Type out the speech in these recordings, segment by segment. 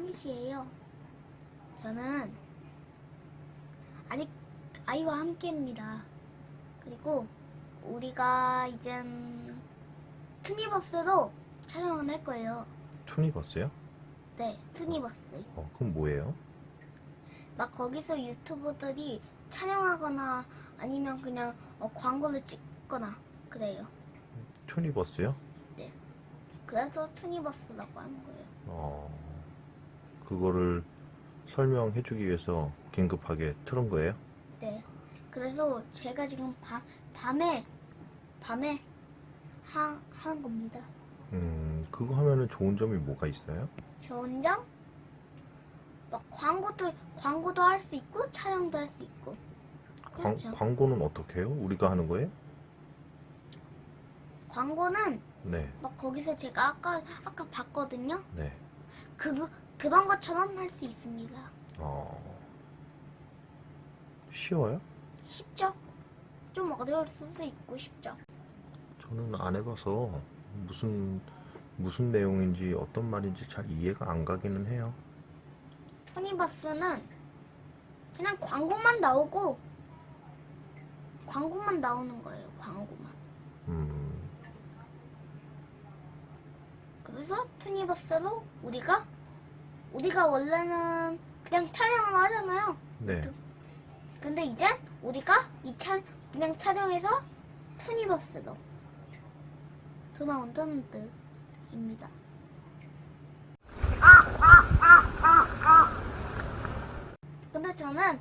까미씨예요. 저는 아직 아이와 함께입니다. 그리고 우리가 이젠 투니버스로 촬영을 할 거예요. 투니버스요? 네, 투니버스. 어, 그럼 뭐예요? 막 거기서 유튜버들이 촬영하거나 아니면 그냥 어, 광고를 찍거나 그래요. 투니버스요? 네. 그래서 투니버스라고 하는 거예요. 어. 그거를 설명해 주기 위해서 긴급하게 틀은 거예요? 네. 그래서 제가 지금 밤, 밤에 밤에 하, 하는 겁니다. 음, 그거 하면은 좋은 점이 뭐가 있어요? 좋은 점? 막 광고도 광고도 할 수 있고 촬영도 할 수 있고. 광, 그렇죠. 광고는 어떻게 해요? 우리가 하는 거예요? 광고는 네, 막 거기서 제가 아까 아까 봤거든요. 네. 그 그런 것처럼 할 수 있습니다. 어, 쉬워요? 쉽죠? 좀 어려울 수도 있고 쉽죠. 저는 안 해봐서 무슨 무슨 내용인지 어떤 말인지 잘 이해가 안 가기는 해요. 투니버스는 그냥 광고만 나오고 광고만 나오는 거예요. 광고만. 음, 그래서 투니버스로 우리가 우리가 원래는 그냥 촬영을 하잖아요. 네. 근데 이제 우리가 이 차 그냥 촬영해서 투니버스로 돌아온다는 뜻입니다. 근데 저는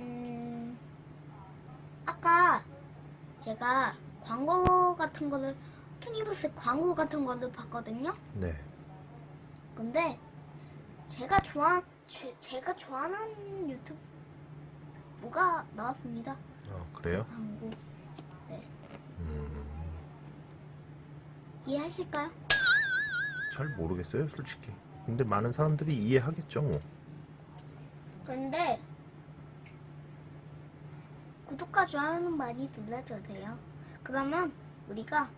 음 아까 제가 광고 같은 거를 투니버스 광고 같은 거를 봤거든요. 네. 근데 제가 좋아 제, 제가 좋아하는 유튜브가 나왔습니다. 어, 그래요? 광고 음, 이해하실까요? 잘 모르겠어요, 솔직히. 근데 많은 사람들이 이해하겠죠, 뭐. 근데 구독과 좋아요는 많이 눌러주세요. 그러면 우리가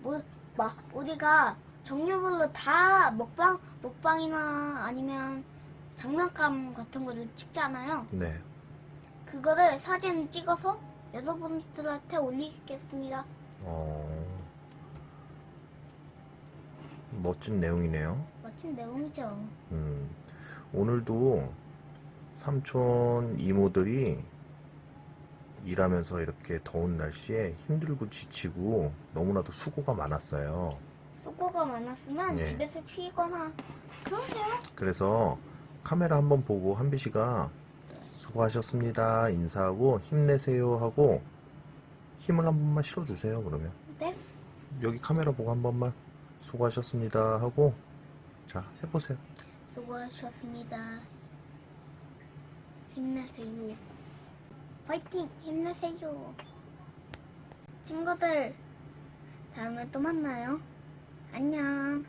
뭐, 막 우리가 종류별로 다 먹방 먹방이나 아니면 장난감 같은 거를 찍잖아요. 네. 그거를 사진 찍어서 여러분들한테 올리겠습니다. 어, 멋진 내용이네요. 멋진 내용이죠. 음, 오늘도 삼촌 이모들이 일하면서 이렇게 더운 날씨에 힘들고 지치고 너무나도 수고가 많았어요. 수고가 많았으면 예. 집에서 쉬거나 그러세요. 그래서 카메라 한번 보고 한비 씨가 수고하셨습니다 인사하고 힘내세요 하고 힘을 한 번만 실어주세요 그러면 네? 여기 카메라 보고 한 번만 수고하셨습니다 하고 자 해보세요 수고하셨습니다. 힘내세요. 화이팅! 힘내세요. 친구들, 다음에 또 만나요. 안녕.